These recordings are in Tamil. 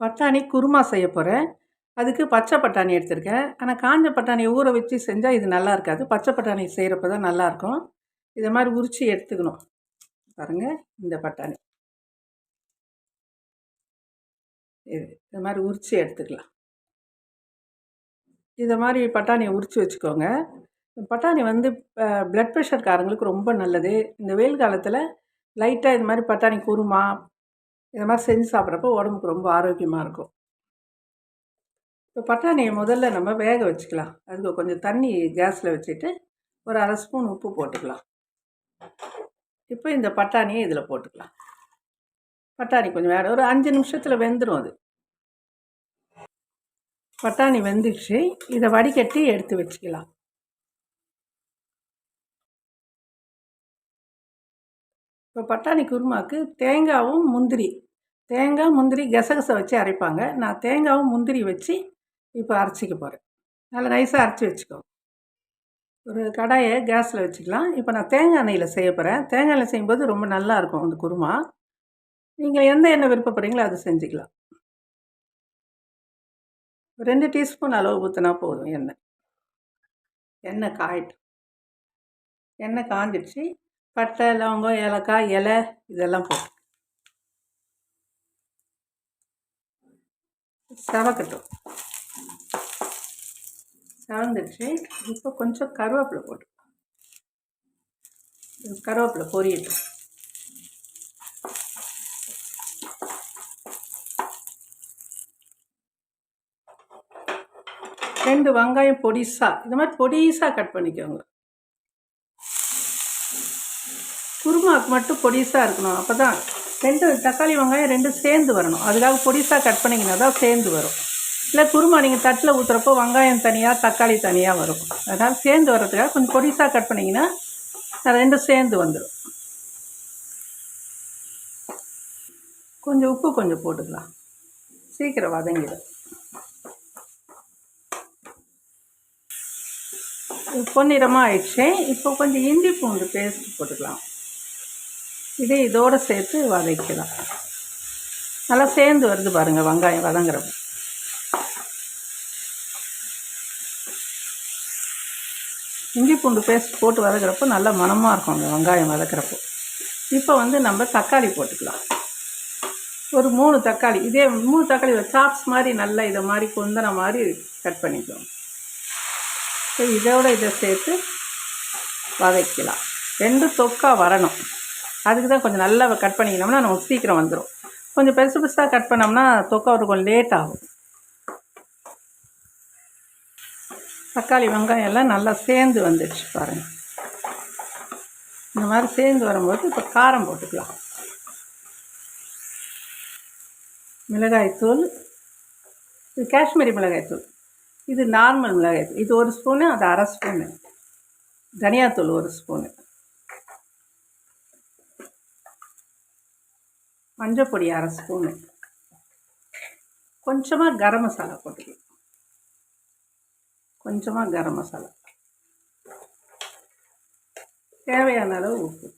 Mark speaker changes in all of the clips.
Speaker 1: பட்டாணி குருமா செய்ய போகிறேன் அதுக்கு பச்சை பட்டாணி எடுத்திருக்கேன். ஆனால் காஞ்ச பட்டாணியை ஊற வச்சு செஞ்சால் இது நல்லா இருக்காது. பச்சை பட்டாணி செய்கிறப்ப தான் நல்லாயிருக்கும் இதை மாதிரி உரித்து எடுத்துக்கணும். பாருங்கள் இந்த பட்டாணி. இது இது மாதிரி உரித்து எடுத்துக்கலாம். இதை மாதிரி பட்டாணியை உரித்து வச்சுக்கோங்க. பட்டாணி வந்து ப்ளட் ப்ரெஷர்காரங்களுக்கு ரொம்ப நல்லது. இந்த வெயில் காலத்தில் லைட்டாக இது மாதிரி பட்டாணி குருமா இதை மாதிரி செஞ்சு சாப்பிட்றப்போ உடம்புக்கு ரொம்ப ஆரோக்கியமாக இருக்கும். இப்போ பட்டாணியை முதல்ல நம்ம வேக வச்சுக்கலாம். அதுக்கு கொஞ்சம் தண்ணி கேஸில் வச்சுட்டு ஒரு அரை ஸ்பூன் உப்பு போட்டுக்கலாம். இப்போ இந்த பட்டாணியை இதில் போட்டுக்கலாம். பட்டாணி கொஞ்சம் வேறு ஒரு அஞ்சு நிமிஷத்தில் வெந்துடும் அது. பட்டாணி வெந்துடுச்சு இதை வடிகட்டி எடுத்து வச்சுக்கலாம். இப்போ பட்டாணி குருமாவுக்கு தேங்காவும் முந்திரி தேங்காய் முந்திரி கசகசை வச்சு அரைப்பாங்க. நான் தேங்காவும் முந்திரி வச்சு இப்போ அரைச்சிக்க போகிறேன் நல்லா நைஸாக அரைச்சி வச்சுக்கோ. ஒரு கடாயை கேஸில் வச்சுக்கலாம். இப்போ நான் தேங்காய் எண்ணெயில் செய்ய போகிறேன் தேங்காய் எண்ணெய் செய்யும்போது ரொம்ப நல்லாயிருக்கும் அந்த குருமா. நீங்கள் எந்த எண்ணெய் விருப்பப்படுறீங்களோ அதை செஞ்சுக்கலாம். ரெண்டு டீஸ்பூன் அளவு ஊற்றினா போதும் எண்ணெய். எண்ணெய் காயட்டும். எண்ணெய் காஞ்சிடுச்சு. பட்டை லவங்கம் ஏலக்காய் இலை இதெல்லாம் போட்டு செவக்கட்டும் செவந்துடுச்சு இப்போ கொஞ்சம் கருவேப்பிலை போட்டு. கருவேப்பிலை பொரியட்டும். ரெண்டு வெங்காயம் பொடிசா இந்த மாதிரி பொடிசாக கட் பண்ணிக்கோங்க. குருமாவுக்கு மட்டும் பொடிசாக இருக்கணும் அப்போ தான் ரெண்டு தக்காளி வெங்காயம் ரெண்டும் சேர்ந்து வரணும். அதுக்காக பொடிசாக கட் பண்ணிங்கன்னா தான் சேர்ந்து வரும். இல்லை குருமா நீங்கள் தட்டில் ஊற்றுறப்போ வெங்காயம் தனியாக தக்காளி தனியாக வரும். அதனால் சேர்ந்து வர்றதுக்காக கொஞ்சம் பொடிசாக கட் பண்ணிங்கன்னா ரெண்டும் சேர்ந்து வந்துடும் கொஞ்சம் உப்பு கொஞ்சம் போட்டுக்கலாம். சீக்கிரம் வதங்கிடும். பொன்னிறமாக ஆயிடுச்சு. இப்போ கொஞ்சம் இஞ்சி பூண்டு பேஸ்ட் போட்டுக்கலாம். இதை இதோடு சேர்த்து வதக்கலாம். நல்லா சேர்ந்து வருது பாருங்கள் வெங்காயம் வதங்குறப்போ இஞ்சி பூண்டு பேஸ்ட் போட்டு வதக்கிறப்போ நல்லா மனமாக இருக்கும் அந்த வெங்காயம் வதக்கிறப்போ. இப்போ வந்து நம்ம தக்காளி போட்டுக்கலாம். ஒரு மூணு தக்காளி இதே மூணு தக்காளி சாப்ஸ் மாதிரி நல்லா இதை மாதிரி கொந்தன மாதிரி கட் பண்ணிக்கலாம். இதோட இதை சேர்த்து வதக்கலாம். ரெண்டு தொக்கா வரணும். அதுக்கு தான் கொஞ்சம் நல்லா கட் பண்ணிக்கணும்னா நமக்கு சீக்கிரம் வந்துடும் கொஞ்சம் பெருசு பெருசாக கட் பண்ணோம்னா தொக்கா ஒரு கொஞ்சம் லேட் ஆகும். தக்காளி வெங்காயம் எல்லாம் நல்லா சேர்ந்து வந்துடுச்சு பாருங்கள் இந்த மாதிரி சேர்ந்து வரும்போது இப்போ காரம் போட்டுக்கலாம். மிளகாய்த்தூள் இது காஷ்மீரி மிளகாய்த்தூள் இது நார்மல் மிளகாய்த்தூள் இது ஒரு ஸ்பூனு அது அரை ஸ்பூனு தனியாத்தூள் ஒரு ஸ்பூனு மஞ்சள் பொடி அரை ஸ்பூனு. கொஞ்சமாக கரம் மசாலா போட்டுக்கலாம் கொஞ்சமாக கரம் மசாலா. தேவையான அளவு உப்பு.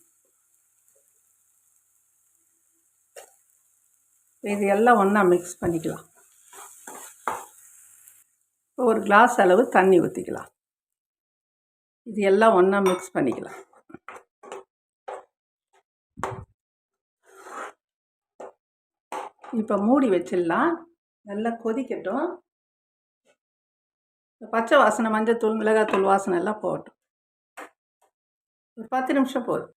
Speaker 1: இது எல்லாம் ஒன்றா மிக்ஸ் பண்ணிக்கலாம். ஒரு கிளாஸ் அளவு தண்ணி ஊற்றிக்கலாம் இது எல்லாம் ஒன்றா மிக்ஸ் பண்ணிக்கலாம். இப்போ மூடி வச்சிடலாம். நல்லா கொதிக்கட்டும். பச்சை வாசனை மஞ்சத்தூள் மிளகாத்தூள் வாசனை எல்லாம் போகட்டும். ஒரு பத்து நிமிஷம் போதும்.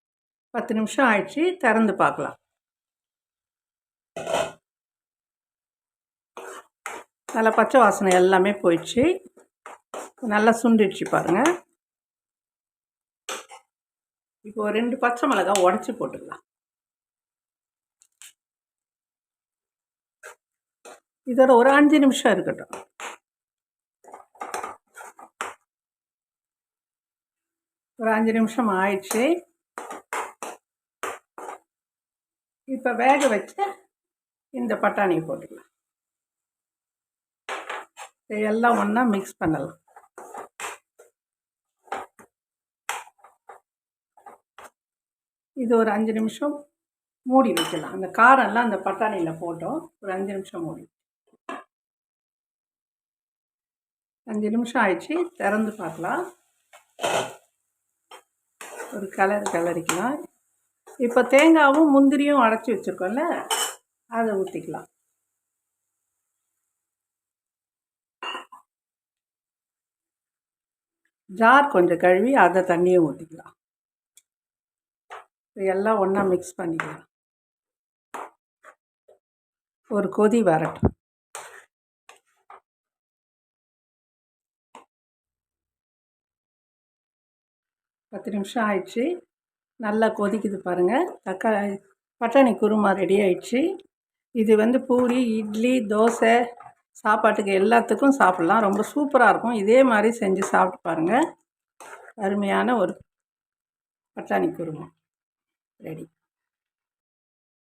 Speaker 1: பத்து நிமிஷம் ஆயிடுச்சு. திறந்து பார்க்கலாம். நல்லா பச்சை வாசனை எல்லாமே போயிடுச்சு. நல்லா சுண்டிடுச்சு பாருங்கள் இப்போ ரெண்டு பச்சை மிளகா உடச்சி போட்டுக்கலாம். இதோட ஒரு அஞ்சு நிமிஷம் இருக்கட்டும். ஒரு அஞ்சு நிமிஷம் ஆயிடுச்சு. இப்போ வேக வச்சு இந்த பட்டாணியை போட்டுக்கலாம். எல்லாம் ஒன்றா மிக்ஸ் பண்ணலாம். இது ஒரு அஞ்சு நிமிஷம் மூடி வைக்கலாம். அந்த காரம்லாம் அந்த பட்டாணியில் போட்டோம். ஒரு அஞ்சு நிமிஷம் மூடி அஞ்சு நிமிஷம் ஆயிடுச்சு. திறந்து பார்க்கலாம். ஒரு கலர் கலரிக்கலாம். இப்போ தேங்காவும் முந்திரியும் அடைச்சி வச்சுருக்கோம்ல அதை ஊற்றிக்கலாம் ஜார் கொஞ்சம் கழுவி அதை தண்ணியும் ஊற்றிக்கலாம் எல்லாம் ஒன்றா மிக்ஸ் பண்ணிக்கலாம். ஒரு கொதி வரட்டும். பத்து நிமிஷம் ஆயிடுச்சு. நல்லா கொதிக்குது பாருங்கள் தக்காளி பட்டாணி குருமா ரெடி ஆயிடுச்சு. இது வந்து பூரி இட்லி தோசை சாப்பாட்டுக்கு எல்லாத்துக்கும் சாப்பிட்லாம். ரொம்ப சூப்பராக இருக்கும். இதே மாதிரி செஞ்சு சாப்பிட்டு பாருங்கள் அருமையான ஒரு பட்டாணி குருமா ரெடி